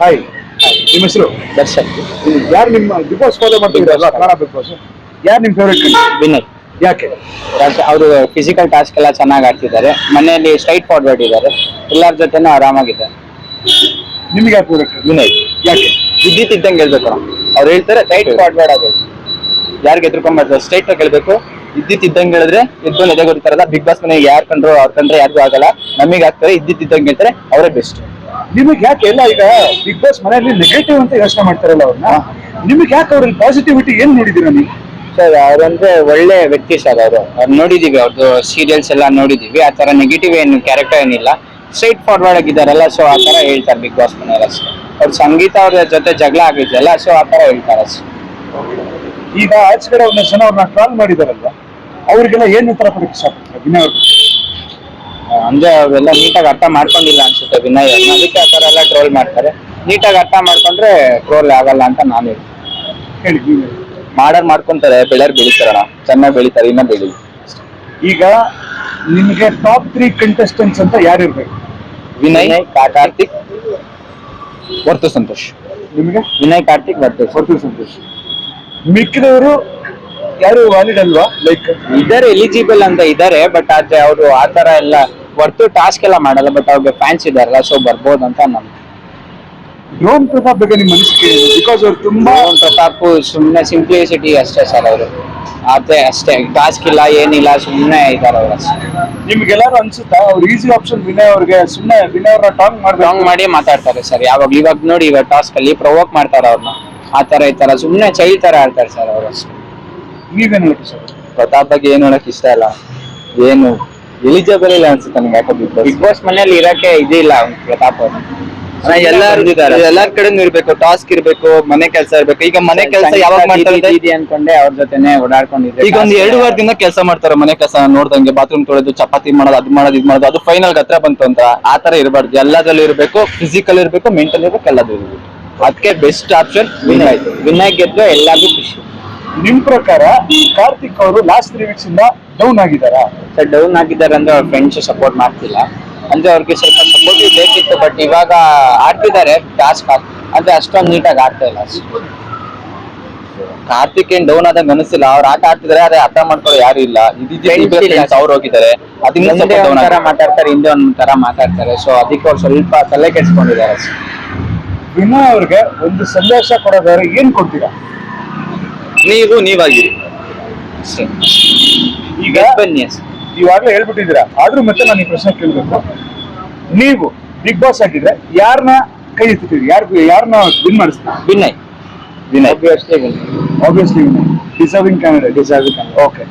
Hi ನಿಮ್ಮ ಹೆಸರು? ದರ್ಶನ್. ಯಾರು ನಿಮ್ಮ ಬಿಗ್ ಬಾಸ್ ಫಾಲೋ ಮಾಡ್ತಿದ್ದೀರಲ್ಲ ಕನ್ನಡ ಬಿಗ್ ಬಾಸ್. ಯಾರು ನಿಮ್ಮ ಫೇವ್ರೇಟ್ ವಿನಯ್. ಯಾಕೆ? ಅವರು ಫಿಸಿಕಲ್ ಟಾಸ್ಕ್ ಎಲ್ಲ ಚೆನ್ನಾಗಿ ಆಡ್ತಿದ್ದಾರೆ. ಮನೆಯಲ್ಲಿ ಸ್ಟ್ರೈಟ್ ಫಾರ್ವರ್ಡ್ ಇದ್ದಾರೆ. ಎಲ್ಲರ ಜೊತೆನೂ ಆರಾಮಾಗಿದ್ದಾರೆ. ನಿಮ್ಗೆ ಯಾಕೆ ಫೇವ್ರೇಟ್ ವಿನಯ್. ಯಾಕೆ? ವಿದ್ಯುತ್ ಇದ್ದಂಗೆ ಹೇಳ್ಬೇಕು ಅವ್ರು. ಹೇಳ್ತಾರೆ ಸ್ಟ್ರೈಟ್ ಫಾರ್ವರ್ಡ್ ಆಗಬೇಕು ಯಾರಿಗೆ ಎದ್ರುಕೊಂಬಾರ್ದು? ಸ್ಟ್ರೈಟ್ ಆಗಿ ಹೇಳ್ಬೇಕು. ಇದ್ದಿತ್ತು ಇದ್ದಂಗೆ ಹೇಳಿದ್ರೆ ಎದ್ದು ಎದೆ ಗೊತ್ತಾರಲ್ಲ ಬಿಗ್ ಬಾಸ್ ಮನೆಗೆ ಯಾರು ಕಂಡ್ರು ಅವ್ರ ಕಂಡ್ರೆ ಯಾರಿಗೂ ಆಗಲ್ಲ. ನಮಗೆ ಆಗ್ತಾರೆ ವಿದ್ಯುತ್ ಇದ್ದಂಗೆ ಹೇಳ್ತಾರೆ ಅವರೇ ಬೆಸ್ಟ್ ನಿಮಗೆ ಯಾಕೆ ಎಲ್ಲ ಈಗ ಬಿಗ್ ಬಾಸ್ ಮನೆಯಲ್ಲಿ ನೆಗೆಟಿವ್ ಅಂತ ಯೋಚನೆ ಮಾಡ್ತಾರಲ್ಲ ಅವ್ರನ್ನ? ನಿಮಗೆ ಯಾಕೆ ಅವ್ರಲ್ಲಿ ಪಾಸಿಟಿವಿಟಿ ಏನ್ ನೋಡಿದೀರ ನೀವು? ಸರ್ ಅವ್ರಂದ್ರೆ ಒಳ್ಳೆ ವ್ಯಕ್ತಿ ಸರ್ ಅವರು. ಅವ್ರು ನೋಡಿದೀವಿ ಅವ್ರದ್ದು ಸೀರಿಯಲ್ಸ್ ಎಲ್ಲ ನೋಡಿದೀವಿ. ಆ ತರ ನೆಗೆಟಿವ್ ಏನು ಕ್ಯಾರೆಕ್ಟರ್ ಏನಿಲ್ಲ. ಸ್ಟ್ರೈಟ್ ಫಾರ್ವರ್ಡ್ ಆಗಿದ್ದಾರಲ್ಲ ಸೊ ಆ ತರ ಹೇಳ್ತಾರೆ ಬಿಗ್ ಬಾಸ್ ಮನೆಯಲ್ಲಿ ಸರ್ ಅವ್ರ ಸಂಗೀತ ಅವ್ರ ಜೊತೆ ಜಗಳ ಆಗಿದೆಯಲ್ಲ ಸೊ ಆ ತರ ಹೇಳ್ತಾರೆ ಈಗ ಆಚೆ ಕಡೆ ಒಂದಷ್ಟು ಜನ ಅವ್ರನ್ನ ಟ್ರಾಲ್ ಮಾಡಿದಾರಲ್ಲ ಅವ್ರಿಗೆಲ್ಲ ಏನ್ ಉತ್ತರ ಕೊಡಕ್ಕೆ ವಿನಯ್ ಅವ್ರಿಗೆ? ಅಂದ್ರೆ ಅವೆಲ್ಲ ನೀಟಾಗಿ ಅರ್ಥ ಮಾಡ್ಕೊಂಡಿಲ್ಲ ಅನ್ಸುತ್ತೆ ವಿನಯ್ ಅವ್ರನ್ನ ಅದಕ್ಕೆ ಆ ತರ ಎಲ್ಲ ಟ್ರೋಲ್ ಮಾಡ್ತಾರೆ. ನೀಟಾಗಿ ಅರ್ಥ ಮಾಡ್ಕೊಂಡ್ರೆ ಟ್ರೋಲ್ ಆಗಲ್ಲ ಅಂತ ನಾನು ಹೇಳ್ತೀನಿ. ಹೇಳಿ ನೀವು. ಹೇಳಿ. ಮಾಡರ್ ಮಾಡ್ಕೊಂತಾರೆ ಬೆಳೆರ್ ಬೆಳಿತಾರಣ ಚೆನ್ನಾಗಿ ಬೆಳಿತಾರೆ ಇನ್ನ ಬೆಳಿ. ಈಗ ನಿಮ್ಗೆ ಟಾಪ್ ತ್ರೀ ಕಂಟೆಸ್ಟೆಂಟ್ಸ್ ಅಂತ ಯಾರು ಇರ್ಬೇಕು? ವಿನಯ್ ಕಾರ್ತಿಕ್ ವರ್ತು ಸಂತೋಷ್ ನಿಮ್ಗೆ? ವಿನಯ್ ಕಾರ್ತಿಕ್ ವರ್ತು ಹೊರತು ಸಂತೋಷ್ ಮಿಕ್ಕಿದವರು ಯಾರು ವ್ಯಾಲಿಡ್ ಅಲ್ವಾ? ಲೈಕ್ ಇದಾರೆ ಎಲಿಜಿಬಲ್ ಅಂತ ಇದಾರೆ ಬಟ್ ಆದ್ರೆ ಅವರು ಆ ತರ ಎಲ್ಲ ವರ್ತು ಟಾಸ್ಕ್ ಎಲ್ಲ ಮಾಡಲ್ಲ ಬಟ್ ಅವ್ರಿಗೆ ಫ್ಯಾನ್ಸ್ ಇದಾರಲ್ಲ ಸೊ ಬರ್ಬೋದು ಅಂತ ನಮ್ ಡ್ರೋನ್ ಪ್ರತಾಪ್ ಬಗ್ಗೆ ನಿಮ್ಮ ಅನಿಸಿಕೆ ಬಿಕಾಸ್ ಅವ್ರು ತುಂಬಾ ಮೋಹನ್ ಪ್ರತಾಪ್ ಸುಮ್ಮನೆ ಸಿಂಪ್ಲಿಸಿಟಿ ಅಷ್ಟೇ ಸರ್ ಅವರು. ಅದೇ ಅಷ್ಟೇ ಟಾಸ್ಕ್ ಇಲ್ಲ ಏನಿಲ್ಲ ಸುಮ್ಮನೆ ಇದಾರೆ ಅವ್ರು ನಿಮ್ಗೆಲ್ಲರೂ ನಿಮ್ಗೆಲ್ಲಾರು ಅನ್ಸುತ್ತಾ ಅವ್ರು ಈಸಿ ಆಪ್ಷನ್ ವಿನಯ್ ಅವ್ರಿಗೆ ಸುಮ್ಮನೆ ವಿನಯ್ ಅವ್ರನ್ನ ಟಾಂಗ್ ಮಾಡಿ ಟಾಂಗ್ ಮಾಡಿ ಮಾತಾಡ್ತಾರೆ ಸರ್ ಯಾವಾಗ ಇವಾಗ ನೋಡಿ ಇವಾಗ ಟಾಸ್ಕ್ ಅಲ್ಲಿ ಪ್ರೊವೋಕ್ ಮಾಡ್ತಾರೆ ಅವ್ರನ್ನ. ಆ ತರ ಈ ತರ ಸುಮ್ಮನೆ ಚೈಲ್ಡ್ ತರ ಆಡ್ತಾರೆ ಸರ್ ಅವ್ರು ಅಷ್ಟೇ. ನೀವೇನ್ ಹೇಳಕ್ಕೆ ಸರ್ ಪ್ರತಾಪ್ ಬಗ್ಗೆ ಏನು ಹೇಳಕ್ ಇಷ್ಟ ಇಲ್ಲ. ಏನು ಎಲಿಜಿಬಲ್ ಇಲ್ಲ ಅನ್ಸುತ್ತೆ ನನಗೆ ಯಾಕೋ ಬಿಗ್ ಬಾಸ್ ಮನೆಯಲ್ಲಿ ಇರಕ್ಕೆ ಇದಿಲ್ಲ ಅವ್ನು ಪ್ರತಾಪ್ ಅವ್ರು ಎಲ್ಲಾರು ಎಲ್ಲಾರ್ ಕಡೆ ಇರ್ಬೇಕು ಟಾಸ್ಕ್ ಇರ್ಬೇಕು ಮನೆ ಕೆಲಸ ಇರ್ಬೇಕು. ಈಗ ಮನೆ ಕೆಲಸ ಯಾವಾಗ ಮಾಡ್ತಾರೆ ಅಂತ? ಅನ್ಕೊಂಡೆ ಅವ್ರ ಜೊತೆನೆ ಓಡಾಡ್ಕೊಂಡಿದ್ದೆ. ಈಗ ಒಂದ್ ಎರಡು ವಾರದಿಂದ ಕೆಲಸ ಮಾಡ್ತಾರೆ ಮನೆ ಕೆಲಸ ನೋಡ್ದಂಗೆ ಬಾತ್ರೂಮ್ ತೊಳೆದು ಚಪಾತಿ ಮಾಡೋದು ಅದು ಮಾಡೋದು ಇದ್ ಮಾಡೋದು ಅದು ಫೈನಲ್ ಹತ್ರ ಬಂತು ಅಂತ. ಆತರ ತರ ಇರಬಾರ್ದು. ಎಲ್ಲದಲ್ಲೂ ಇರ್ಬೇಕು ಫಿಸಿಕಲ್ ಇರ್ಬೇಕು ಮೆಂಟಲ್ ಇರ್ಬೇಕು ಎಲ್ಲದೂ ಇರ್ಬೇಕು. ಅದಕ್ಕೆ ಬೆಸ್ಟ್ ಆಪ್ಷನ್ ವಿನಯ್ ವಿನಯ್ ಗೆದ್ದು ಎಲ್ಲಾರ್ಗು ಖುಷಿ. ನಿಮ್ ಪ್ರಕಾರ ಕಾರ್ತಿಕ್ ಅವರು ಲಾಸ್ಟ್ ತ್ರೀ ವೀಕ್ಸ್ ಇಂದ ಡೌನ್ ಆಗಿದಾರಾ ಸರ್ ಡೌನ್ ಆಗಿದ್ದಾರೆ ಅಂದ್ರೆ ಅವ್ರ ಫ್ರೆಂಡ್ಸ್ ಸಪೋರ್ಟ್ ಮಾಡ್ತಿಲ್ಲ. ಅಂದ್ರೆ ಅವ್ರಿಗೆ ಸ್ವಲ್ಪ ಸಪೋರ್ಟ್ ಬೇಕಿತ್ತು ಬಟ್ ಇವಾಗ ಆಡ್ತಿದ್ದಾರೆ ಟಾಸ್ಕ್ ಅಂದ್ರೆ ಅಷ್ಟೊಂದು ನೀಟಾಗಿ ಆಡ್ತಾ ಇಲ್ಲ ಕಾರ್ತಿಕ್ ಏನ್ ಡೌನ್ ಆದಂಗ ಅನಿಸಿಲ್ಲ ಅವ್ರ ಆಟ ಆಡ್ತಿದಾರೆ ಅದೇ ಅರ್ಥ ಮಾಡ್ಕೊಳ್ಳೋ ಯಾರು ಇಲ್ಲ. ಅವ್ರು ಹೋಗಿದ್ದಾರೆ. ಅದಕ್ಕೆ ಒಂಥರ ಮಾತಾಡ್ತಾರೆ ಹಿಂದೆ ಒಂದ್ ತರ ಮಾತಾಡ್ತಾರೆ. ಸೊ ಅದಕ್ಕೆ ಅವ್ರು ಸ್ವಲ್ಪ ತಲೆ ಕೆಡ್ಸ್ಕೊಂಡಿದ್ದಾರೆ. ವಿನಾ ವಿನಯ್ ಅವ್ರಿಗೆ ಒಂದು ಸಂದೇಶ ಕೊಡೋದಾದ್ರೆ ಏನ್ ಕೊಡ್ತೀರಾ? ನೀವು ನೀವಾಗಿರಿ. ಅಷ್ಟೇ ಈಗ ಬನ್ನಿ. ಇವಾಗಲೇ ಹೇಳ್ಬಿಟ್ಟಿದ್ದೀರಾ ಆದ್ರೂ ಮತ್ತೆ ನಾನು ಈ ಪ್ರಶ್ನೆ ಕೇಳಬೇಕು. ನೀವು ಬಿಗ್ ಬಾಸ್ ಆಗಿದ್ರೆ ಯಾರನ್ನ ಕೈ ಎತ್ತೀರಿ ಯಾರು ಯಾರನ್ನ win ಮಾಡಿಸ್ತೀರಿ? Vinay. Vinay. Obviously Vinay. Obviously deserving Canada deserving. Okay